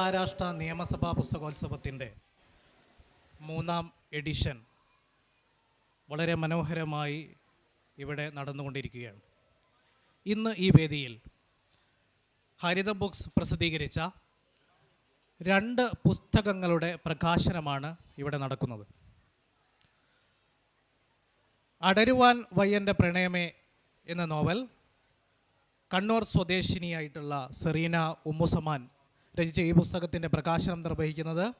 മഹാരാഷ്ട്ര നിയമസഭാ പുസ്തകോത്സവത്തിന്റെ മൂന്നാം എഡിഷൻ വളരെ മനോഹരമായി ഇവിടെ നടന്നുകൊണ്ടിരിക്കുകയാണ്. ഇന്ന് ഈ വേദിയിൽ ഹരിത ബുക്സ് പ്രസിദ്ധീകരിച്ച രണ്ട് പുസ്തകങ്ങളുടെ പ്രകാശനമാണ് ഇവിടെ നടക്കുന്നത്. അടരുവാൻ വയ്യന്റെ പ്രണയമേ എന്ന നോവൽ കണ്ണൂർ സ്വദേശിനിയായിട്ടുള്ള സെറീന ഉമ്മുസമാൻ രചിച്ച ഈ പുസ്തകത്തിന്റെ പ്രകാശനം നിർവഹിക്കുന്നത്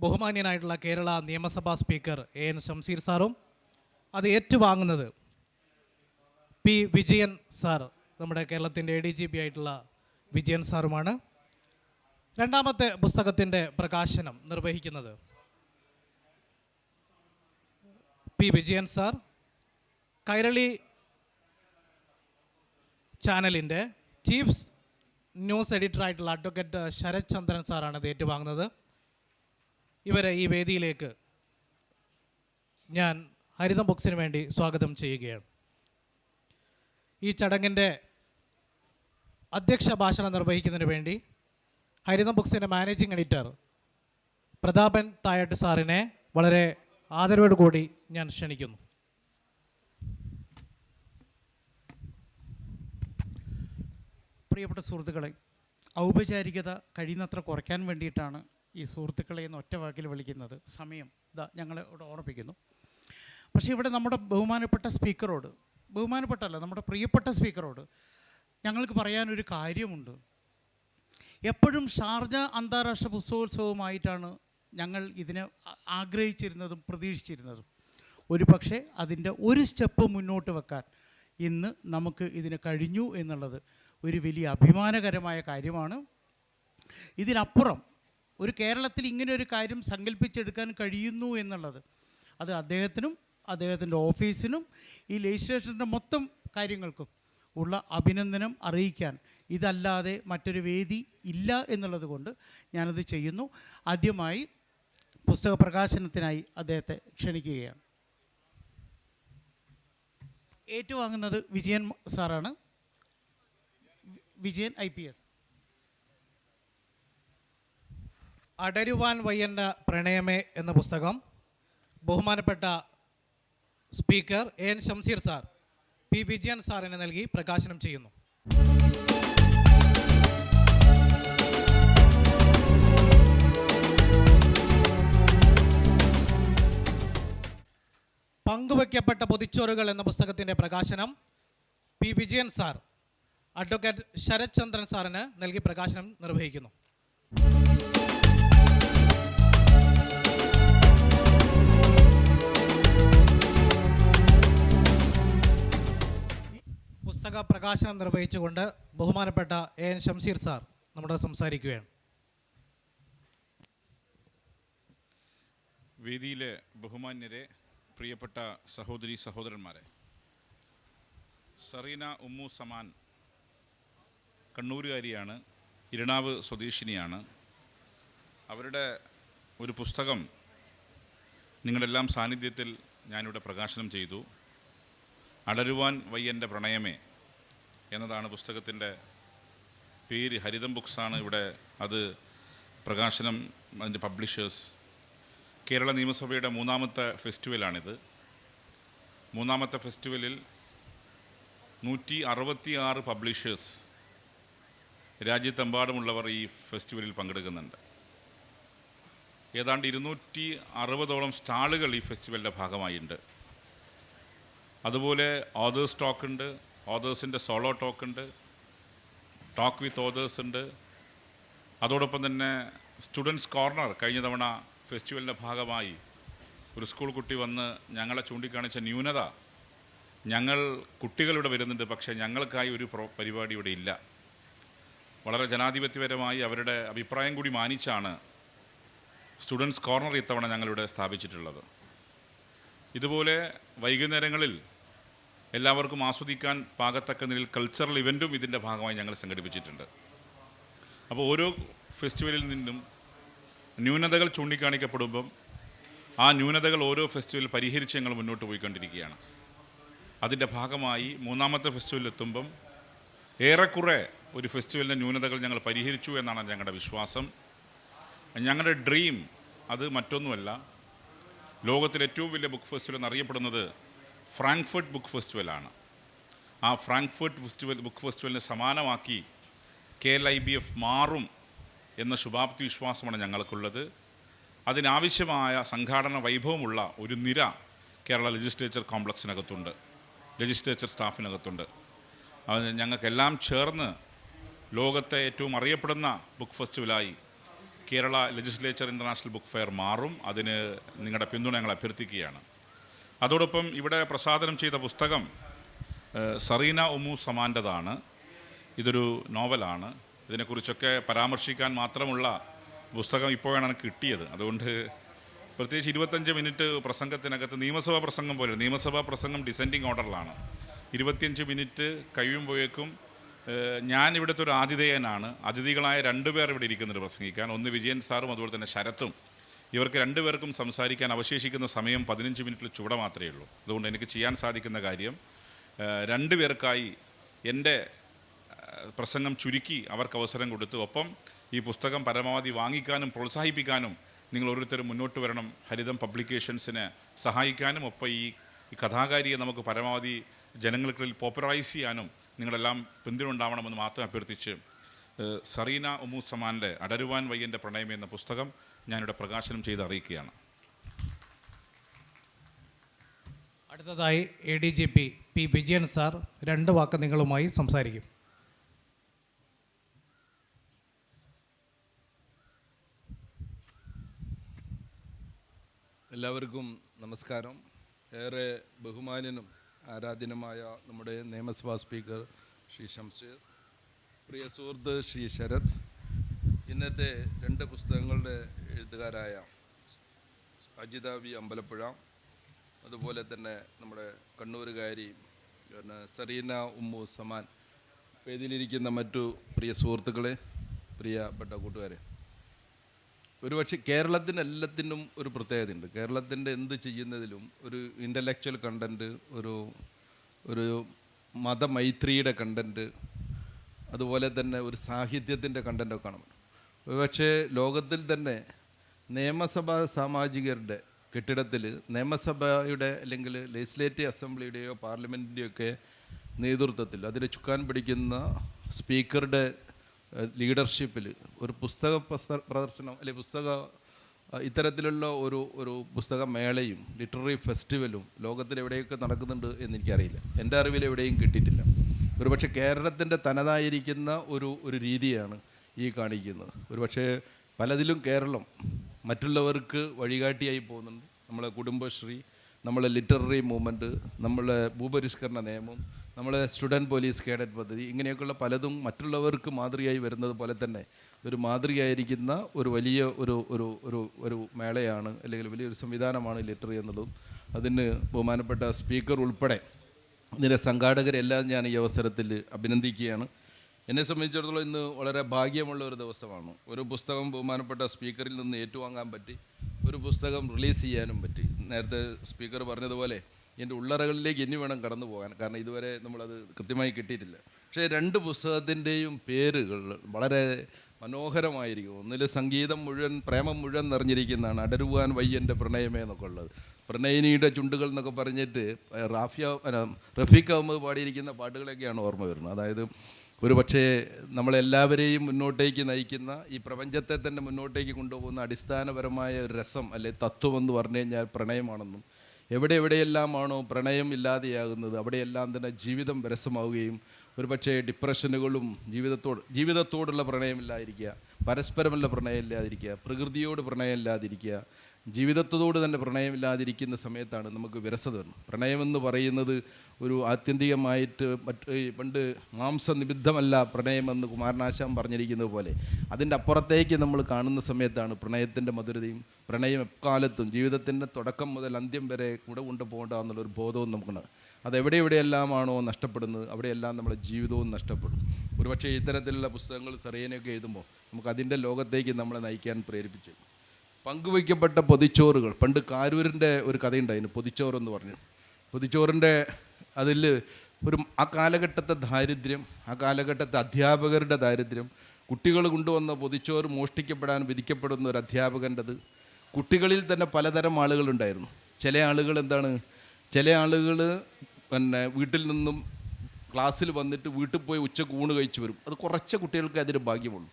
ബഹുമാന്യനായിട്ടുള്ള കേരള നിയമസഭാ സ്പീക്കർ എ എൻ ഷംസീർ സാറും. അത് ഏറ്റുവാങ്ങുന്നത് പി വിജയൻ സാർ നമ്മുടെ കേരളത്തിന്റെ എ ഡി ജി പി ആയിട്ടുള്ള വിജയൻ സാറുമാണ്. രണ്ടാമത്തെ പുസ്തകത്തിന്റെ പ്രകാശനം നിർവഹിക്കുന്നത് പി വിജയൻ സാർ. കൈരളി ചാനലിന്റെ ചീഫ് ന്യൂസ് എഡിറ്റർ ആയിട്ടുള്ള അഡ്വക്കേറ്റ് ശരത് ചന്ദ്രൻ സാറാണ് ഇത് ഏറ്റുവാങ്ങുന്നത്. ഇവരെ ഈ വേദിയിലേക്ക് ഞാൻ ഹരിതം ബുക്സിന് വേണ്ടി സ്വാഗതം ചെയ്യുകയാണ്. ഈ ചടങ്ങിന്റെ അധ്യക്ഷ ഭാഷണം നിർവഹിക്കുന്നതിന് വേണ്ടി ഹരിതം ബുക്സിന്റെ മാനേജിംഗ് എഡിറ്റർ പ്രതാപൻ തായട്ട് സാറിനെ വളരെ ആദരവോടുകൂടി ഞാൻ ക്ഷണിക്കുന്നു. പ്രിയപ്പെട്ട സുഹൃത്തുക്കളെ ഔപചാരികത കഴിയുന്നത്ര കുറയ്ക്കാൻ വേണ്ടിയിട്ടാണ് ഈ സുഹൃത്തുക്കളെ എന്ന് ഒറ്റ വാക്കിൽ വിളിക്കുന്നത്. സമയം ഇതാ ഞങ്ങളെ ഇവിടെ ഓർമ്മിപ്പിക്കുന്നു. പക്ഷേ ഇവിടെ നമ്മുടെ ബഹുമാനപ്പെട്ട സ്പീക്കറോട് ബഹുമാനപ്പെട്ടല്ല നമ്മുടെ പ്രിയപ്പെട്ട സ്പീക്കറോട് ഞങ്ങൾക്ക് പറയാനൊരു കാര്യമുണ്ട്. എപ്പോഴും ഷാർജ അന്താരാഷ്ട്ര പുസ്തകോത്സവമായിട്ടാണ് ഞങ്ങൾ ഇതിനെ ആഗ്രഹിച്ചിരുന്നതും പ്രതീക്ഷിച്ചിരുന്നതും. ഒരു പക്ഷേ അതിന്റെ ഒരു സ്റ്റെപ്പ് മുന്നോട്ട് വെക്കാൻ ഇന്ന് നമുക്ക് ഇതിന് കഴിഞ്ഞു എന്നുള്ളത് ഒരു വലിയ അഭിമാനകരമായ കാര്യമാണ്. ഇതിനപ്പുറം ഒരു കേരളത്തിൽ ഇങ്ങനെ ഒരു കാര്യം സങ്കല്പിച്ചെടുക്കാൻ കഴിയുന്നു എന്നുള്ളത്. അത് അദ്ദേഹത്തിനും അദ്ദേഹത്തിന്റെ ഓഫീസിനും ഈ ലെജിസ്ലേഷന്റെ മൊത്തം കാര്യങ്ങൾക്കും ഉള്ള അഭിനന്ദനം അറിയിക്കാൻ. ഇതല്ലാതെ മറ്റൊരു വേദി ഇല്ല എന്നുള്ളത് കൊണ്ട് ഞാനത് ചെയ്യുന്നു. ആദ്യമായി പുസ്തക പ്രകാശനത്തിനായി അദ്ദേഹത്തെ ക്ഷണിക്കുകയാണ്. ഏറ്റുവാങ്ങുന്നത് വിജയൻ സാറാണ്. Vijayan I P S. അടരുവാൻ വയ്യന്റെ പ്രണയമേ എന്ന പുസ്തകം ബഹുമാനപ്പെട്ട speaker A N Shamseer sir P Vijayan സാറിന് നൽകി പ്രകാശനം ചെയ്യുന്നു. പങ്കുവയ്ക്കപ്പെട്ട പൊതിച്ചോറുകൾ എന്ന പുസ്തകത്തിന്റെ പ്രകാശനം P Vijayan sir advocate Sarath Chandran സാറിന് നൽകി പ്രകാശനം നിർവഹിക്കുന്നു. പുസ്തക പ്രകാശനം നിർവഹിച്ചുകൊണ്ട് ബഹുമാനപ്പെട്ട എ എൻ ഷംസീർ സാർ നമ്മുടെ സംസാരിക്കുകയാണ്. വേദിയിലെ ബഹുമാന്യരെ പ്രിയപ്പെട്ട സഹോദരി സഹോദരന്മാരെ സറീന ഉമ്മു സമാൻ കണ്ണൂരുകാരിയാണ് ഇരണാവ് സ്വദേശിനിയാണ്. അവരുടെ ഒരു പുസ്തകം നിങ്ങളെല്ലാം സാന്നിധ്യത്തിൽ ഞാനിവിടെ പ്രകാശനം ചെയ്തു. അടരുവാൻ വയ്യന്റെ പ്രണയമേ എന്നതാണ് പുസ്തകത്തിന്റെ പേര്. ഹരിതം ബുക്സാണ് ഇവിടെ അത് പ്രകാശനം അതിന്റെ പബ്ലിഷേഴ്സ്. കേരള നിയമസഭയുടെ മൂന്നാമത്തെ ഫെസ്റ്റിവലാണിത്. മൂന്നാമത്തെ ഫെസ്റ്റിവലിൽ നൂറ്റി അറുപത്തി ആറ് പബ്ലിഷേഴ്സ് രാജ്യത്തെമ്പാടുമുള്ളവർ ഈ ഫെസ്റ്റിവലിൽ പങ്കെടുക്കുന്നുണ്ട്. ഏതാണ്ട് ഇരുന്നൂറ്റി അറുപതോളം സ്റ്റാളുകൾ ഈ ഫെസ്റ്റിവലിന്റെ ഭാഗമായിട്ടുണ്ട് അതുപോലെ ഓതേഴ്സ് ടോക്ക് ഉണ്ട് ഓതേഴ്സിന്റെ സോളോ ടോക്ക് ഉണ്ട് ടോക്ക് വിത്ത് ഓതേഴ്സ് ഉണ്ട്. അതോടൊപ്പം തന്നെ സ്റ്റുഡൻസ് കോർണർ കഴിഞ്ഞ തവണ ഫെസ്റ്റിവലിന്റെ ഭാഗമായി ഒരു സ്കൂൾ കുട്ടി വന്ന് ഞങ്ങളെ ചൂണ്ടിക്കാണിച്ച ന്യൂനത ഞങ്ങൾ കുട്ടികളിവിടെ വരുന്നുണ്ട് പക്ഷേ ഞങ്ങൾക്കായി ഒരു പ്രോ പരിപാടി ഇവിടെ ഇല്ല. വളരെ ജനാധിപത്യപരമായി അവരുടെ അഭിപ്രായം കൂടി മാനിച്ചാണ് സ്റ്റുഡൻസ് കോർണർ ഇത്തവണ ഞങ്ങളിവിടെ സ്ഥാപിച്ചിട്ടുള്ളത്. ഇതുപോലെ വൈകുന്നേരങ്ങളിൽ എല്ലാവർക്കും ആസ്വദിക്കാൻ പാകത്തക്ക നിലയിൽ കൾച്ചറൽ ഇവന്റും ഇതിന്റെ ഭാഗമായി ഞങ്ങൾ സംഘടിപ്പിച്ചിട്ടുണ്ട്. അപ്പോൾ ഓരോ ഫെസ്റ്റിവലിൽ നിന്നും ന്യൂനതകൾ ചൂണ്ടിക്കാണിക്കപ്പെടുമ്പം ആ ന്യൂനതകൾ ഓരോ ഫെസ്റ്റിവൽ പരിഹരിച്ച് ഞങ്ങൾ മുന്നോട്ട് പോയിക്കൊണ്ടിരിക്കുകയാണ്. അതിന്റെ ഭാഗമായി മൂന്നാമത്തെ ഫെസ്റ്റിവലിൽ എത്തുമ്പം ഏറെക്കുറെ ഒരു ഫെസ്റ്റിവലിന്റെ ന്യൂനതകൾ ഞങ്ങൾ പരിഹരിച്ചു എന്നാണ് ഞങ്ങളുടെ വിശ്വാസം. ഞങ്ങളുടെ ഡ്രീം അത് മറ്റൊന്നുമല്ല. ലോകത്തിലെ ഏറ്റവും വലിയ ബുക്ക് ഫെസ്റ്റിവൽ എന്നറിയപ്പെടുന്നത് ഫ്രാങ്ക്ഫർട്ട് ബുക്ക് ഫെസ്റ്റിവലാണ് ആ ഫ്രാങ്ക്ഫർട്ട് ഫെസ്റ്റിവൽ ബുക്ക് ഫെസ്റ്റിവലിനെ സമാനമാക്കി K L I B F മാറും എന്ന ശുഭാപ്തി വിശ്വാസമാണ് ഞങ്ങൾക്കുള്ളത്. അതിനാവശ്യമായ സംഘാടന വൈഭവമുള്ള ഒരു നിര കേരള ലെജിസ്ലേച്ചർ കോംപ്ലക്സിനകത്തുണ്ട് ലെജിസ്ലേച്ചർ സ്റ്റാഫിനകത്തുണ്ട് അത് ഞങ്ങൾക്കെല്ലാം ചേർന്ന് ലോകത്തെ ഏറ്റവും അറിയപ്പെടുന്ന book ഫെസ്റ്റിവലായി Kerala legislature international book fair മാറും. അതിന് നിങ്ങളുടെ പിന്തുണ ഞങ്ങൾ അഭ്യർത്ഥിക്കുകയാണ്. അതോടൊപ്പം ഇവിടെ പ്രസാദനം ചെയ്ത പുസ്തകം സറീന ഉമു സമാന്റെതാണ്. ഇതൊരു നോവലാണ്. ഇതിനെക്കുറിച്ചൊക്കെ പരാമർശിക്കാൻ മാത്രമുള്ള പുസ്തകം ഇപ്പോഴാണ് എനിക്ക് കിട്ടിയത്. അതുകൊണ്ട് പ്രത്യേകിച്ച് ഇരുപത്തഞ്ച് മിനിറ്റ് പ്രസംഗത്തിനകത്ത് നിയമസഭാ പ്രസംഗം പോലെ നിയമസഭാ പ്രസംഗം ഡിസെൻഡിങ് ഓർഡറിലാണ്. ഇരുപത്തിയഞ്ച് മിനിറ്റ് കഴിയുമ്പോഴേക്കും ഞാൻ ഇവിടുത്തെ ഒരു ആതിഥേയനാണ്. അതിഥികളായ രണ്ടുപേർ ഇവിടെ ഇരിക്കുന്നുണ്ട് പ്രസംഗിക്കാൻ. ഒന്ന് വിജയൻ സാറും അതുപോലെ തന്നെ ശരത്തും. ഇവർക്ക് രണ്ടുപേർക്കും സംസാരിക്കാൻ അവശേഷിക്കുന്ന സമയം പതിനഞ്ച് മിനിറ്റിൽ ചുവട മാത്രമേ ഉള്ളൂ. അതുകൊണ്ട് എനിക്ക് ചെയ്യാൻ സാധിക്കുന്ന കാര്യം രണ്ടുപേർക്കായി എന്റെ പ്രസംഗം ചുരുക്കി അവർക്ക് അവസരം കൊടുത്തു. ഒപ്പം ഈ പുസ്തകം പരമാവധി വാങ്ങിക്കാനും പ്രോത്സാഹിപ്പിക്കാനും നിങ്ങൾ ഓരോരുത്തരും മുന്നോട്ട് വരണം. ഹരിതം പബ്ലിക്കേഷൻസിനെ സഹായിക്കാനും ഒപ്പം ഈ കഥാകാരിയെ നമുക്ക് പരമാവധി ജനങ്ങൾക്കിടയിൽ പോപ്പുലറൈസ് ചെയ്യാനും നിങ്ങളെല്ലാം പിന്തുണ ഉണ്ടാവണമെന്ന് മാത്രം അഭ്യർത്ഥിച്ച് സറീന ഉമൂസമാന്റെ അടരുവാൻ വയ്യന്റെ പ്രണയം എന്ന പുസ്തകം ഞാനിവിടെ പ്രകാശനം ചെയ്ത് അറിയിക്കുകയാണ്. അടുത്തതായി A D G P P Vijayan sir രണ്ട് വാക്ക് നിങ്ങളുമായി സംസാരിക്കും. എല്ലാവർക്കും നമസ്കാരം. ഏറെ ബഹുമാന്യനും ആരാധ്യനുമായ നമ്മുടെ നിയമസഭാ സ്പീക്കർ ശ്രീ ശംഷീർ പ്രിയ സുഹൃത്ത് ശ്രീ ശരത് ഇന്നത്തെ രണ്ട് പുസ്തകങ്ങളുടെ എഴുത്തുകാരായ അജിത വി അമ്പലപ്പുഴ അതുപോലെ തന്നെ നമ്മുടെ കണ്ണൂരുകാരി പിന്നെ സറീന ഉമ്മു സമാൻ വേദിയിലിരിക്കുന്ന മറ്റു പ്രിയ സുഹൃത്തുക്കളെ പ്രിയപ്പെട്ട കൂട്ടുകാരെ. ഒരുപക്ഷെ കേരളത്തിന് എല്ലാത്തിനും ഒരു പ്രത്യേകതയുണ്ട്. കേരളത്തിന്റെ എന്ത് ചെയ്യുന്നതിലും ഒരു ഇന്റലക്ച്വൽ കണ്ടന്റ് ഒരു ഒരു മതമൈത്രിയുടെ കണ്ടന്റ് അതുപോലെ തന്നെ ഒരു സാഹിത്യത്തിന്റെ കണ്ടന്റൊക്കെ കാണും. പക്ഷേ ലോകത്തിൽ തന്നെ നിയമസഭാ സാമാജികരുടെ കെട്ടിടത്തിൽ നിയമസഭയുടെ അല്ലെങ്കിൽ ലെജിസ്ലേറ്റീവ് അസംബ്ലിയുടെയോ പാർലമെന്റിന്റെയോ ഒക്കെ നേതൃത്വത്തിൽ അതിന് ചുക്കാൻ പിടിക്കുന്ന സ്പീക്കറുടെ ലീഡർഷിപ്പിൽ ഒരു പുസ്തക പ്രദർശനം അല്ലെങ്കിൽ പുസ്തക ഇത്തരത്തിലുള്ള ഒരു ഒരു പുസ്തക മേളയും ലിറ്റററി ഫെസ്റ്റിവലും ലോകത്തിൽ എവിടെയൊക്കെ നടക്കുന്നുണ്ട് എന്ന് എനിക്കറിയില്ല എന്റെ അറിവിൽ എവിടെയും കിട്ടിയിട്ടില്ല. ഒരുപക്ഷെ കേരളത്തിന്റെ തനതായിരിക്കുന്ന ഒരു ഒരു രീതിയാണ് ഈ കാണിക്കുന്നത്. ഒരുപക്ഷെ പലതിലും കേരളം മറ്റുള്ളവർക്ക് വഴികാട്ടിയായി പോകുന്നുണ്ട്. നമ്മളെ കുടുംബശ്രീ നമ്മളെ ലിറ്റററി മൂവ്മെന്റ് നമ്മളെ ഭൂപരിഷ്കരണ നിയമം നമ്മളെ സ്റ്റുഡന്റ് പോലീസ് കേഡറ്റ് പദ്ധതി ഇങ്ങനെയൊക്കെയുള്ള പലതും മറ്റുള്ളവർക്ക് മാതൃകയായി വരുന്നത് പോലെ തന്നെ ഒരു മാതൃകയായിരിക്കുന്ന ഒരു വലിയ ഒരു ഒരു ഒരു ഒരു മേളയാണ് അല്ലെങ്കിൽ വലിയൊരു സംവിധാനമാണ് ലിറ്ററി എന്നുള്ളതും അതിന് ബഹുമാനപ്പെട്ട സ്പീക്കർ ഉൾപ്പെടെ ഇതിന്റെ സംഘാടകരെല്ലാം ഞാൻ ഈ അവസരത്തിൽ അഭിനന്ദിക്കുകയാണ്. എന്നെ സംബന്ധിച്ചിടത്തോളം ഇന്ന് വളരെ ഭാഗ്യമുള്ള ഒരു ദിവസമാണ്. ഒരു പുസ്തകം ബഹുമാനപ്പെട്ട സ്പീക്കറിൽ നിന്ന് ഏറ്റുവാങ്ങാൻ പറ്റി ഒരു പുസ്തകം റിലീസ് ചെയ്യാനും പറ്റി. നേരത്തെ സ്പീക്കർ പറഞ്ഞതുപോലെ എന്റെ ഉള്ളറകളിലേക്ക് ഇനി വേണം കടന്നു പോകാൻ കാരണം ഇതുവരെ നമ്മളത് കൃത്യമായി കിട്ടിയിട്ടില്ല. പക്ഷേ രണ്ട് പുസ്തകത്തിന്റെയും പേരുകൾ വളരെ മനോഹരമായിരിക്കും. ഒന്നിൽ സംഗീതം മുഴുവൻ പ്രേമം മുഴുവൻ നിറഞ്ഞിരിക്കുന്നതാണ് അടരുവാൻ വയ്യന്റെ പ്രണയമേ എന്നൊക്കെ ഉള്ളത്. പ്രണയിനിയുടെ ചുണ്ടുകൾ എന്നൊക്കെ പറഞ്ഞിട്ട് റാഫിയ റഫീഖ് അഹമ്മദ് പാടിയിരിക്കുന്ന പാട്ടുകളൊക്കെയാണ് ഓർമ്മ വരുന്നത്. അതായത് ഒരു പക്ഷേ നമ്മളെല്ലാവരെയും മുന്നോട്ടേക്ക് നയിക്കുന്ന ഈ പ്രപഞ്ചത്തെ തന്നെ മുന്നോട്ടേക്ക് കൊണ്ടുപോകുന്ന അടിസ്ഥാനപരമായ ഒരു രസം അല്ലെ തത്വം എന്ന് പറഞ്ഞു കഴിഞ്ഞാൽ പ്രണയമാണെന്നും എവിടെ എവിടെയെല്ലാമാണോ പ്രണയം ഇല്ലാതെയാകുന്നത് അവിടെയെല്ലാം തന്നെ ജീവിതം രസമാവുകയും ഒരുപക്ഷെ ഡിപ്രഷനുകളും ജീവിതത്തോട് ജീവിതത്തോടുള്ള പ്രണയമില്ലാതിരിക്കുക പരസ്പരമുള്ള പ്രണയമില്ലാതിരിക്കുക പ്രകൃതിയോട് പ്രണയമില്ലാതിരിക്കുക ജീവിതത്തോട് തന്നെ പ്രണയമില്ലാതിരിക്കുന്ന സമയത്താണ് നമുക്ക് വിരസത വരുന്നത്. പ്രണയമെന്ന് പറയുന്നത് ഒരു ആത്യന്തികമായിട്ട് മറ്റ് പണ്ട് മാംസനിബിദ്ധമല്ല പ്രണയമെന്ന് കുമാരനാശാൻ പറഞ്ഞിരിക്കുന്നത് പോലെ. അതിന്റെ അപ്പുറത്തേക്ക് നമ്മൾ കാണുന്ന സമയത്താണ് പ്രണയത്തിന്റെ മധുരതയും പ്രണയം എക്കാലത്തും ജീവിതത്തിന്റെ തുടക്കം മുതൽ അന്ത്യം വരെ കൂടെ കൊണ്ടുപോകേണ്ട എന്നുള്ളൊരു ബോധവും നമുക്കുണ്ട്. അത് എവിടെ എവിടെയെല്ലാമാണോ നഷ്ടപ്പെടുന്നത് അവിടെയെല്ലാം നമ്മുടെ ജീവിതവും നഷ്ടപ്പെടും. ഒരുപക്ഷെ ഇത്തരത്തിലുള്ള പുസ്തകങ്ങൾ സെറിയനൊക്കെ എഴുതുമ്പോൾ നമുക്ക് അതിന്റെ ലോകത്തേക്ക് നമ്മളെ നയിക്കാൻ പ്രേരിപ്പിച്ചു. പങ്കുവയ്ക്കപ്പെട്ട പൊതിച്ചോറുകൾ. പണ്ട് കാരൂരിന്റെ ഒരു കഥയുണ്ടായിരുന്നു പൊതിച്ചോറ് എന്ന് പറഞ്ഞു. പൊതിച്ചോറിന്റെ അതിൽ ഒരു ആ കാലഘട്ടത്തെ ദാരിദ്ര്യം ആ കാലഘട്ടത്തെ അധ്യാപകരുടെ ദാരിദ്ര്യം കുട്ടികൾ കൊണ്ടുവന്ന പൊതിച്ചോറ് മോഷ്ടിക്കപ്പെടാൻ വിധിക്കപ്പെടുന്ന ഒരു അധ്യാപകന്റെത് കുട്ടികളിൽ തന്നെ പലതരം ആളുകളുണ്ടായിരുന്നു ചില ആളുകൾ എന്താണ്? ചില ആളുകൾ പിന്നെ വീട്ടിൽ നിന്നും ക്ലാസ്സിൽ വന്നിട്ട് വീട്ടിൽ പോയി ഉച്ചയ്ക്ക് ഊണ് കഴിച്ച് വരും. അത് കുറച്ച് കുട്ടികൾക്ക് അതിന് ഭാഗ്യമുള്ളൂ.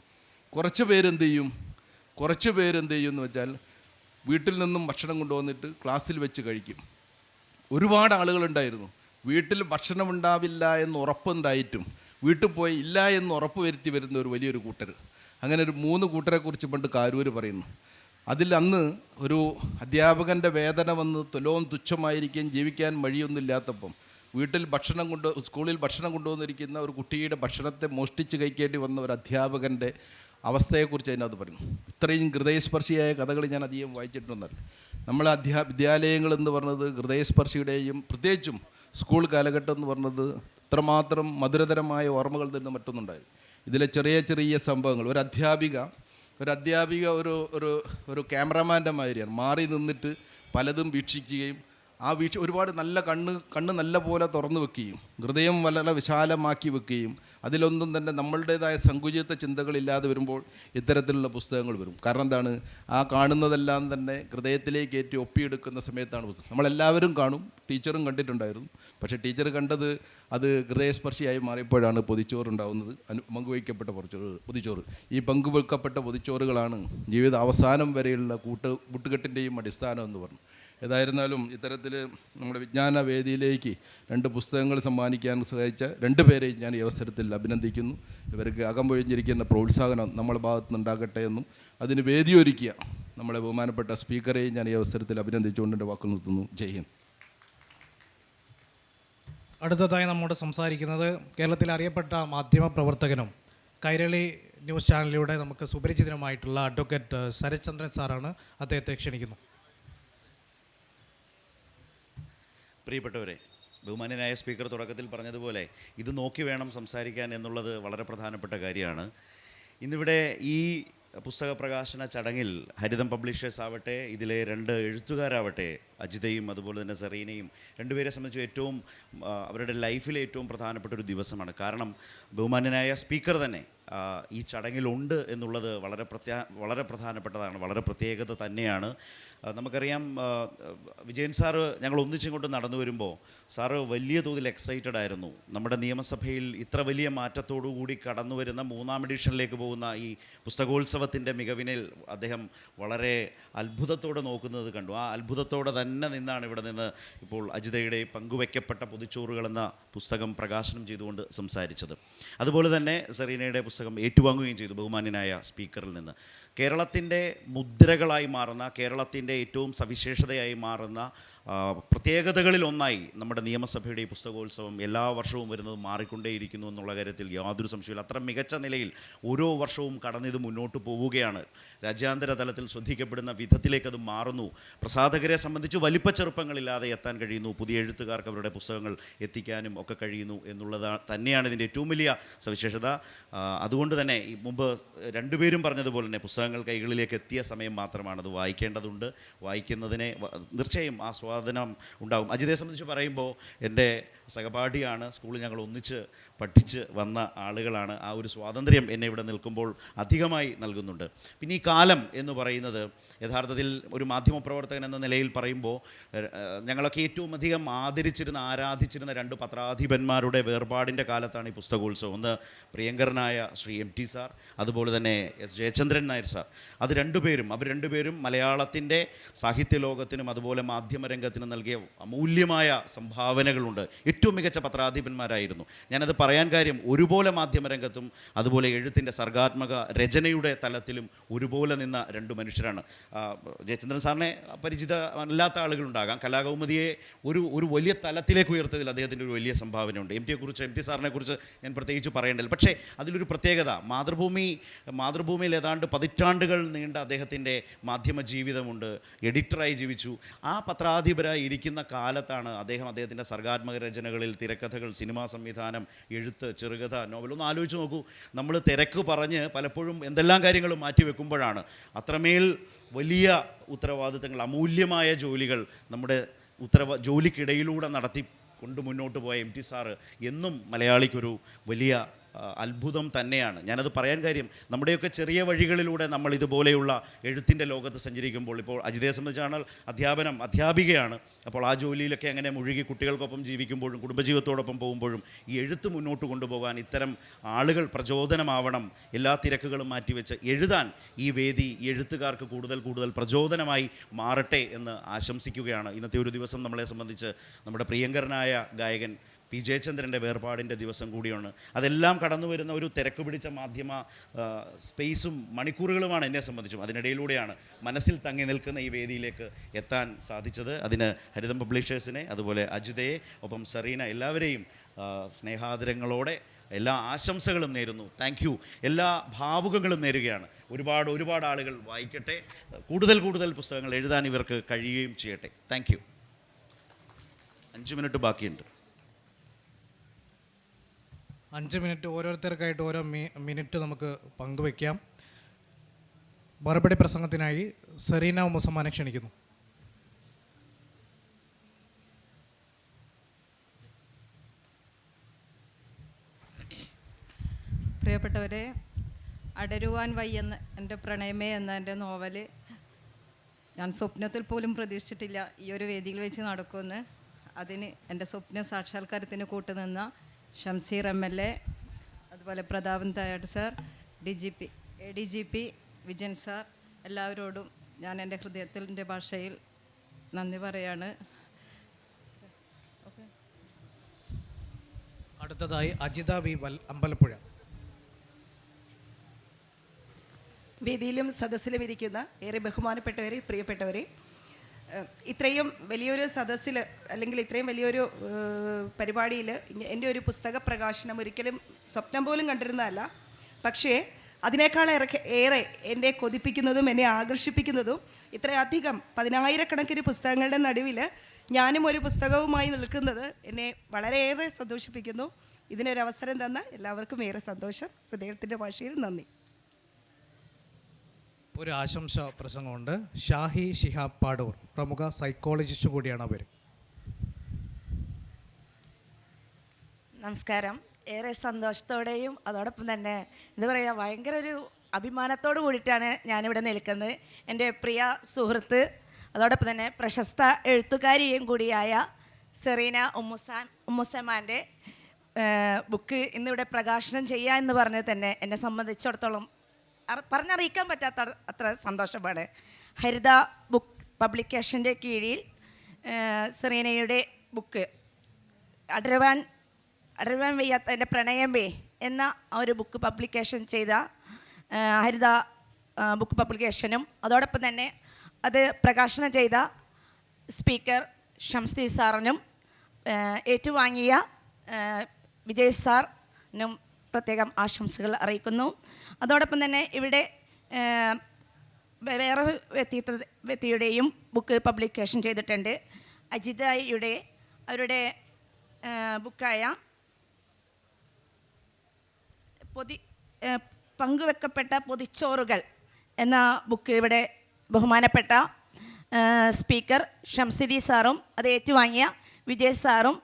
കുറച്ച് പേരെന്ത് ചെയ്യും? കുറച്ച് പേരെന്ത് ചെയ്യും എന്ന് വെച്ചാൽ വീട്ടിൽ നിന്നും ഭക്ഷണം കൊണ്ടുവന്നിട്ട് ക്ലാസ്സിൽ വെച്ച് കഴിക്കും. ഒരുപാട് ആളുകളുണ്ടായിരുന്നു. വീട്ടിൽ ഭക്ഷണം ഉണ്ടാവില്ല എന്ന് ഉറപ്പുണ്ടായിട്ടും വീട്ടിൽ പോയി ഇല്ല എന്ന് ഉറപ്പ് വരുത്തി വരുന്ന ഒരു വലിയൊരു കൂട്ടർ അങ്ങനെ ഒരു മൂന്ന് കൂട്ടരെക്കുറിച്ച് പണ്ട് കാരൂർ പറയുന്നു. അതിൽ അന്ന് ഒരു അധ്യാപകന്റെ വേദന വന്ന് തുലവും തുച്ഛമായിരിക്കുകയും ജീവിക്കാൻ വഴിയൊന്നുമില്ലാത്തപ്പം വീട്ടിൽ ഭക്ഷണം കൊണ്ട് സ്കൂളിൽ ഭക്ഷണം കൊണ്ടുവന്നിരിക്കുന്ന ഒരു കുട്ടിയുടെ ഭക്ഷണത്തെ മോഷ്ടിച്ച് കഴിക്കേണ്ടി വന്ന ഒരു അധ്യാപകന്റെ അവസ്ഥയെക്കുറിച്ച് അതിനകത്ത് പറയുന്നു. ഇത്രയും ഹൃദയസ്പർശിയായ കഥകൾ ഞാൻ അധികം വായിച്ചിട്ടുണ്ടെന്നല്ല. നമ്മൾ അധ്യാ വിദ്യാലയങ്ങൾ എന്ന് പറഞ്ഞത് ഹൃദയസ്പർശിയുടെയും പ്രത്യേകിച്ചും സ്കൂൾ കാലഘട്ടം എന്ന് പറഞ്ഞത് ഇത്രമാത്രം മധുരതരമായ ഓർമ്മകൾ തന്നെ മറ്റൊന്നുണ്ടായിരുന്നു ഇതിലെ ചെറിയ ചെറിയ സംഭവങ്ങൾ. ഒരു അധ്യാപിക ഒരു അധ്യാപിക ഒരു ഒരു ഒരു ക്യാമറമാന്റെ മാതിരിയാണ്. മാറി നിന്നിട്ട് പലതും വീക്ഷിക്കുകയും ആ വീക്ഷ ഒരുപാട് നല്ല കണ്ണ് കണ്ണ് നല്ല പോലെ തുറന്നു വെക്കുകയും ഹൃദയം വളരെ വിശാലമാക്കി വെക്കുകയും അതിലൊന്നും തന്നെ നമ്മളുടേതായ സങ്കുചിത ചിന്തകളില്ലാതെ വരുമ്പോൾ ഇത്തരത്തിലുള്ള പുസ്തകങ്ങൾ വരും. കാരണം എന്താണ്? ആ കാണുന്നതെല്ലാം തന്നെ ഹൃദയത്തിലേക്ക് ഏറ്റി ഒപ്പിയെടുക്കുന്ന സമയത്താണ് പുസ്തകം. നമ്മളെല്ലാവരും കാണും. ടീച്ചറും കണ്ടിട്ടുണ്ടായിരുന്നു. പക്ഷേ ടീച്ചർ കണ്ടത് അത് ഹൃദയസ്പർശിയായി മാറിയപ്പോഴാണ് പൊതിച്ചോറുണ്ടാവുന്നത്. അനു പങ്കുവയ്ക്കപ്പെട്ട പൊതിച്ചോറ് പൊതിച്ചോറ്. ഈ പങ്കുവെക്കപ്പെട്ട പൊതിച്ചോറുകളാണ് ജീവിത അവസാനം വരെയുള്ള കൂട്ട് കൂട്ടുകെട്ടിന്റെയും അടിസ്ഥാനം എന്ന് പറഞ്ഞു. ഏതായിരുന്നാലും ഇത്തരത്തിൽ നമ്മുടെ വിജ്ഞാന വേദിയിലേക്ക് രണ്ട് പുസ്തകങ്ങൾ സമ്മാനിക്കാൻ സഹായിച്ച രണ്ട് പേരെയും ഞാൻ ഈ അവസരത്തിൽ അഭിനന്ദിക്കുന്നു. ഇവർക്ക് അകമ്പൊഴിഞ്ഞിരിക്കുന്ന പ്രോത്സാഹനം നമ്മുടെ ഭാഗത്തു നിന്നുണ്ടാകട്ടെ എന്നും അതിന് വേദിയൊരുക്കിയ നമ്മുടെ ബഹുമാനപ്പെട്ട സ്പീക്കറെയും ഞാൻ ഈ അവസരത്തിൽ അഭിനന്ദിച്ചുകൊണ്ട് എന്റെ വാക്ക് നിർത്തുന്നു. ജയ് ഹിന്ദ്. അടുത്തതായി നമ്മോട് സംസാരിക്കുന്നത് കേരളത്തിലെ അറിയപ്പെട്ട മാധ്യമ പ്രവർത്തകനും കൈരളി ന്യൂസ് ചാനലിലൂടെ നമുക്ക് സുപരിചിതനുമായിട്ടുള്ള അഡ്വക്കേറ്റ് ശരത്ചന്ദ്രൻ സാറാണ്. അദ്ദേഹത്തെ ക്ഷണിക്കുന്നു. പ്രിയപ്പെട്ടവരെ ബഹുമാന്യനായ സ്പീക്കർ തുടക്കത്തിൽ പറഞ്ഞതുപോലെ ഇത് നോക്കി വേണം സംസാരിക്കാൻ എന്നുള്ളത് വളരെ പ്രധാനപ്പെട്ട കാര്യമാണ്. ഇന്നിവിടെ ഈ പുസ്തക പ്രകാശന ചടങ്ങിൽ ഹരിതം പബ്ലിഷേഴ്സ് ആവട്ടെ ഇതിലെ രണ്ട് എഴുത്തുകാരാവട്ടെ അജിതയും അതുപോലെ തന്നെ സെറീനയും രണ്ടുപേരെ സംബന്ധിച്ച് ഏറ്റവും അവരുടെ ലൈഫിലെ ഏറ്റവും പ്രധാനപ്പെട്ട ഒരു ദിവസമാണ്. കാരണം ബഹുമാന്യനായ സ്പീക്കർ തന്നെ ഈ ചടങ്ങിലുണ്ട് എന്നുള്ളത് വളരെ പ്രത്യാ വളരെ പ്രധാനപ്പെട്ടതാണ് വളരെ പ്രത്യേകത തന്നെയാണ്. നമുക്കറിയാം വിജയൻ സാറ് ഞങ്ങൾ ഒന്നിച്ചിങ്ങോട്ട് നടന്നു വരുമ്പോൾ സാറ് വലിയ തോതിൽ എക്സൈറ്റഡ് ആയിരുന്നു. നമ്മുടെ നിയമസഭയിൽ ഇത്ര വലിയ മാറ്റത്തോടു കൂടി കടന്നു വരുന്ന മൂന്നാം എഡിഷനിലേക്ക് പോകുന്ന ഈ പുസ്തകോത്സവത്തിന്റെ മികവിനിൽ അദ്ദേഹം വളരെ അത്ഭുതത്തോടെ നോക്കുന്നത് കണ്ടു. ആ അത്ഭുതത്തോടെ തന്നെ നിന്നാണ് ഇവിടെ നിന്ന് ഇപ്പോൾ അജിതയുടെ പങ്കുവയ്ക്കപ്പെട്ട പൊതിച്ചോറുകൾ എന്ന പുസ്തകം പ്രകാശനം ചെയ്തുകൊണ്ട് സംസാരിച്ചത്. അതുപോലെ തന്നെ സെറീനയുടെ പുസ്തകം ഏറ്റുവാങ്ങുകയും ചെയ്തു ബഹുമാന്യനായ സ്പീക്കറിൽ നിന്ന്. കേരളത്തിന്റെ മുദ്രകളായി മാറുന്ന കേരളത്തിന്റെ ഏറ്റവും സവിശേഷതയായി മാറുന്ന പ്രത്യേകതകളിൽ ഒന്നായി നമ്മുടെ നിയമസഭയുടെ ഈ പുസ്തകോത്സവം എല്ലാ വർഷവും വരുന്നത് മാറിക്കൊണ്ടേയിരിക്കുന്നു എന്നുള്ള കാര്യത്തിൽ യാതൊരു സംശയമില്ല അത്ര മികച്ച നിലയിൽ ഓരോ വർഷവും കടന്നിത് മുന്നോട്ട് പോവുകയാണ്. രാജ്യാന്തര തലത്തിൽ ശ്രദ്ധിക്കപ്പെടുന്ന വിധത്തിലേക്ക് മാറുന്നു. പ്രസാധകരെ സംബന്ധിച്ച് വലിപ്പ ചെറുപ്പങ്ങളില്ലാതെ എത്താൻ കഴിയുന്നു. പുതിയ എഴുത്തുകാർക്ക് അവരുടെ പുസ്തകങ്ങൾ എത്തിക്കാനും ഒക്കെ കഴിയുന്നു എന്നുള്ളത് തന്നെയാണ് ഇതിന്റെ ഏറ്റവും വലിയ സവിശേഷത. അതുകൊണ്ട് തന്നെ മുമ്പ് രണ്ടുപേരും പറഞ്ഞതുപോലെ തന്നെ പുസ്തകങ്ങൾ കൈകളിലേക്ക് എത്തിയ സമയം മാത്രമാണ് അത് വായിക്കേണ്ടതുണ്ട്. വായിക്കുന്നതിനെ തീർച്ചയായും ആ സ്വാധീനം ഉണ്ടാകും അജിതയെ സംബന്ധിച്ച് പറയുമ്പോൾ എന്റെ സഹപാഠിയാണ്. സ്കൂളിൽ ഞങ്ങൾ ഒന്നിച്ച് പഠിച്ച് വന്ന ആളുകളാണ്. ആ ഒരു സ്വാതന്ത്ര്യം എന്നെ ഇവിടെ നിൽക്കുമ്പോൾ അധികമായി നൽകുന്നുണ്ട്. പിന്നെ ഈ കാലം എന്ന് പറയുന്നത് യഥാർത്ഥത്തിൽ ഒരു മാധ്യമപ്രവർത്തകൻ എന്ന നിലയിൽ പറയുമ്പോൾ ഞങ്ങളൊക്കെ ഏറ്റവും അധികം ആദരിച്ചിരുന്ന ആരാധിച്ചിരുന്ന രണ്ട് പത്രാധിപന്മാരുടെ വേർപാടിന്റെ കാലത്താണ് ഈ പുസ്തകോത്സവം. ഒന്ന് പ്രിയങ്കരനായ ശ്രീ എം ടി സാർ അതുപോലെ തന്നെ എസ് ജയചന്ദ്രൻ നായർ സാർ. അത് രണ്ടുപേരും അവർ രണ്ടുപേരും മലയാളത്തിന്റെ സാഹിത്യ ലോകത്തിനും അതുപോലെ മാധ്യമരംഗത്തിനും നൽകിയ അമൂല്യമായ സംഭാവനകളുണ്ട്. ഏറ്റവും മികച്ച പത്രാധിപന്മാരായിരുന്നു. ഞാനത് പറയാൻ കാര്യം ഒരുപോലെ മാധ്യമരംഗത്തും അതുപോലെ എഴുത്തിന്റെ സർഗാത്മക രചനയുടെ തലത്തിലും ഒരുപോലെ നിന്ന രണ്ട് മനുഷ്യരാണ്. ജയചന്ദ്രൻ സാറിനെ പരിചിത അല്ലാത്ത ആളുകളുണ്ടാകാം. കലാകൗമുദിയെ ഒരു ഒരു വലിയ തലത്തിലേക്ക് ഉയർത്തതിൽ അദ്ദേഹത്തിന്റെ ഒരു വലിയ സംഭാവനയുണ്ട്. എം ടിയെക്കുറിച്ച് എം ടി സാറിനെ കുറിച്ച് ഞാൻ പ്രത്യേകിച്ച് പറയേണ്ടത് പക്ഷേ അതിലൊരു പ്രത്യേകത മാതൃഭൂമി മാതൃഭൂമിയിൽ ഏതാണ്ട് പതിറ്റാണ്ടുകൾ നീണ്ട അദ്ദേഹത്തിന്റെ മാധ്യമ ജീവിതമുണ്ട്. എഡിറ്ററായി ജീവിച്ചു. ആ പത്രാധിപരായി ഇരിക്കുന്ന കാലത്താണ് അദ്ദേഹം അദ്ദേഹത്തിന്റെ സർഗാത്മക രചനകളിൽ തിരക്കഥകൾ സിനിമാ സംവിധാനം എഴുത്ത് ചെറുകഥ നോവൽ ഒന്ന് ആലോചിച്ച് നോക്കൂ. നമ്മൾ തിരക്ക് പറഞ്ഞ് പലപ്പോഴും എന്തെല്ലാം കാര്യങ്ങളും മാറ്റി വെക്കുമ്പോഴാണ്. അത്രമേൽ വലിയ ഉത്തരവാദിത്തങ്ങൾ അമൂല്യമായ ജോലികൾ നമ്മുടെ ഉത്തരവ ജോലിക്കിടയിലൂടെ നടത്തി കൊണ്ട് മുന്നോട്ട് പോയ എം ടി സാറ് എന്നും മലയാളിക്കൊരു വലിയ അത്ഭുതം തന്നെയാണ്. ഞാനത് പറയാൻ കാര്യം നമ്മുടെയൊക്കെ ചെറിയ വഴികളിലൂടെ നമ്മൾ ഇതുപോലെയുള്ള എഴുത്തിന്റെ ലോകത്ത് സഞ്ചരിക്കുമ്പോൾ ഇപ്പോൾ അജിതയെ സംബന്ധിച്ചാണ് അധ്യാപനം അധ്യാപികയാണ്. അപ്പോൾ ആ ജോലിയിലൊക്കെ അങ്ങനെ മുഴുകി കുട്ടികൾക്കൊപ്പം ജീവിക്കുമ്പോഴും കുടുംബജീവിതത്തോടൊപ്പം പോകുമ്പോഴും ഈ എഴുത്ത് മുന്നോട്ട് കൊണ്ടുപോകാൻ ഇത്തരം ആളുകൾ പ്രചോദനമാവണം എല്ലാ തിരക്കുകളും മാറ്റിവെച്ച് എഴുതാൻ ഈ വേദി എഴുത്തുകാർക്ക് കൂടുതൽ കൂടുതൽ പ്രചോദനമായി മാറട്ടെ എന്ന് ആശംസിക്കുകയാണ്. ഇന്നത്തെ ഒരു ദിവസം നമ്മളെ സംബന്ധിച്ച് നമ്മുടെ പ്രിയങ്കരനായ ഗായകൻ പി ജയചന്ദ്രന്റെ വേർപാടിന്റെ ദിവസം കൂടിയാണ്. അതെല്ലാം കടന്നു വരുന്ന ഒരു തിരക്ക് പിടിച്ച മാധ്യമ സ്പേസും മണിക്കൂറുകളുമാണ് എന്നെ സംബന്ധിച്ചും. അതിനിടയിലൂടെയാണ് മനസ്സിൽ തങ്ങി നിൽക്കുന്ന ഈ വേദിയിലേക്ക് എത്താൻ സാധിച്ചത്. അതിന് ഹരിതം പബ്ലിഷേഴ്സിനെ അതുപോലെ അജിതയെ ഒപ്പം സെറീന എല്ലാവരെയും സ്നേഹാദരങ്ങളോടെ എല്ലാ ആശംസകളും നേരുന്നു. താങ്ക് യു എല്ലാ ഭാവുകങ്ങളും നേരുകയാണ്. ഒരുപാട് ഒരുപാട് ആളുകൾ വായിക്കട്ടെ. കൂടുതൽ കൂടുതൽ പുസ്തകങ്ങൾ എഴുതാൻ ഇവർക്ക് കഴിയുകയും ചെയ്യട്ടെ. താങ്ക് യു അഞ്ച് മിനിറ്റ് ബാക്കിയുണ്ട്. അഞ്ച് മിനിറ്റ് ഓരോരുത്തർക്കായിട്ട് ഓരോ മിനിറ്റ് നമുക്ക് പങ്കുവയ്ക്കാം മറുപടി പ്രസംഗത്തിനായി സെറീന മുസമാനെ ക്ഷണിക്കുന്നു. പ്രിയപ്പെട്ടവരെ അടരുവാൻ വയ്യെന്ന എന്റെ പ്രണയമേ എന്ന എന്റെ നോവൽ ഞാൻ സ്വപ്നത്തിൽ പോലും പ്രതീക്ഷിച്ചിട്ടില്ല ഈ ഒരു വേദിയിൽ വെച്ച് നടക്കുമെന്ന്. അതിന് എന്റെ സ്വപ്ന സാക്ഷാത്കാരത്തിന് കൂട്ടുനിന്ന ഷംസീർ എം എൽ എ അതുപോലെ Prathapan Thayat sir D G P A D G P Vijayan sir എല്ലാവരോടും ഞാൻ എന്റെ ഹൃദയത്തിന്റെ ഭാഷയിൽ നന്ദി പറയാണ്. അടുത്തതായി അജിത വി വൽ അമ്പലപ്പുഴ. വേദിയിലും സദസ്സിലും ഇരിക്കുന്ന ഏറെ ബഹുമാനപ്പെട്ടവരെ പ്രിയപ്പെട്ടവരെ ഇത്രയും വലിയൊരു സദസ്സിൽ അല്ലെങ്കിൽ ഇത്രയും വലിയൊരു പരിപാടിയിൽ എന്റെ ഒരു പുസ്തക പ്രകാശനം ഒരിക്കലും സ്വപ്നം പോലും കണ്ടിരുന്നതല്ല. പക്ഷേ അതിനേക്കാൾ ഏറെ എന്നെ കൊതിപ്പിക്കുന്നതും എന്നെ ആകർഷിപ്പിക്കുന്നതും ഇത്രയധികം പതിനായിരക്കണക്കിന് പുസ്തകങ്ങളുടെ നടുവിൽ ഞാനും ഒരു പുസ്തകവുമായി നിൽക്കുന്നത് എന്നെ വളരെയേറെ സന്തോഷിപ്പിക്കുന്നു. ഇതിനൊരവസരം തന്ന എല്ലാവർക്കും ഏറെ സന്തോഷം. ഹൃദയത്തിന്റെ ഭാഷയിൽ നന്ദി. ഒരു ആശംസ പ്രസംഗമുണ്ട്. ഷാഹി ഷിഹാബ് പാടൂർ പ്രമുഖ സൈക്കോളജിസ്റ്റ് കൂടിയാണ് അവർ നമസ്കാരം. ഏറെ സന്തോഷത്തോടെയും അതോടൊപ്പം തന്നെ എന്താ പറയുക ഭയങ്കര ഒരു അഭിമാനത്തോടു കൂടിയിട്ടാണ് ഞാനിവിടെ നിൽക്കുന്നത്. എന്റെ പ്രിയ സുഹൃത്ത് അതോടൊപ്പം തന്നെ പ്രശസ്ത എഴുത്തുകാരിയും കൂടിയായ സെറീന ഉമ്മുസാൻ ഉമ്മുസമാന്റെ ബുക്ക് ഇന്നിവിടെ പ്രകാശനം ചെയ്യുക എന്ന് പറഞ്ഞത് തന്നെ എന്നെ സംബന്ധിച്ചിടത്തോളം പറഞ്ഞറിയിക്കാൻ പറ്റാത്ത അത്ര സന്തോഷമാണ്. ഹരിത ബുക്ക് പബ്ലിക്കേഷന്റെ കീഴിൽ സെറീനയുടെ ബുക്ക് അടരുവാൻ അടരുവാൻ വയ്യാത്ത എന്റെ പ്രണയമേ എന്ന ഒരു ബുക്ക് പബ്ലിക്കേഷൻ ചെയ്ത ഹരിത ബുക്ക് പബ്ലിക്കേഷനും അതോടൊപ്പം തന്നെ അത് പ്രകാശനം ചെയ്ത സ്പീക്കർ ഷംസ്തി സാറിനും ഏറ്റുവാങ്ങിയ വിജയ് സാറിനും പ്രത്യേകം ആശംസകൾ അറിയിക്കുന്നു. അതോടൊപ്പം തന്നെ ഇവിടെ വേറെ വ്യക്തിത്വ വ്യക്തിയുടെയും ബുക്ക് പബ്ലിക്കേഷൻ ചെയ്തിട്ടുണ്ട്. അജിതായിയുടെ അവരുടെ ബുക്കായ പൊതി പങ്കുവെക്കപ്പെട്ട പൊതിച്ചോറുകൾ എന്ന ബുക്ക് ഇവിടെ ബഹുമാനപ്പെട്ട സ്പീക്കർ ഷംസിദി സാറും അത് ഏറ്റുവാങ്ങിയ വിജയ് സാറും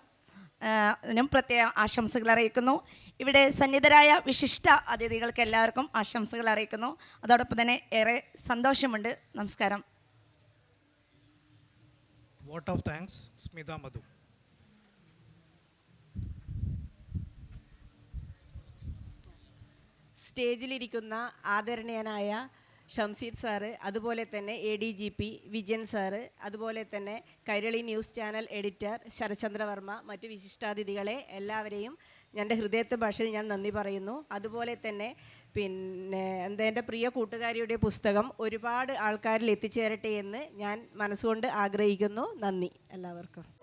പ്രത്യേക ആശംസകൾ അറിയിക്കുന്നു. ഇവിടെ സന്നിധരായ വിശിഷ്ട അതിഥികൾക്ക് എല്ലാവർക്കും ആശംസകൾ അറിയിക്കുന്നു. അതോടൊപ്പം തന്നെ ഏറെ സന്തോഷമുണ്ട്. നമസ്കാരം. Vote of thanks Smitha Madhu സ്റ്റേജിലിരിക്കുന്ന ആദരണീയനായ ഷംസീർ സാറ് അതുപോലെ തന്നെ A D G P Vijayan sir അതുപോലെ തന്നെ Kairali news channel editor Sarachandravarma മറ്റു വിശിഷ്ടാതിഥികളെ എല്ലാവരെയും എന്റെ ഹൃദയത്തെ ഭാഷയിൽ ഞാൻ നന്ദി പറയുന്നു. അതുപോലെ തന്നെ പിന്നെ എന്താ എന്റെ പ്രിയ കൂട്ടുകാരിയുടെ പുസ്തകം ഒരുപാട് ആൾക്കാരിൽ എത്തിച്ചേരട്ടെ എന്ന് ഞാൻ മനസ്സുകൊണ്ട് ആഗ്രഹിക്കുന്നു. നന്ദി എല്ലാവർക്കും.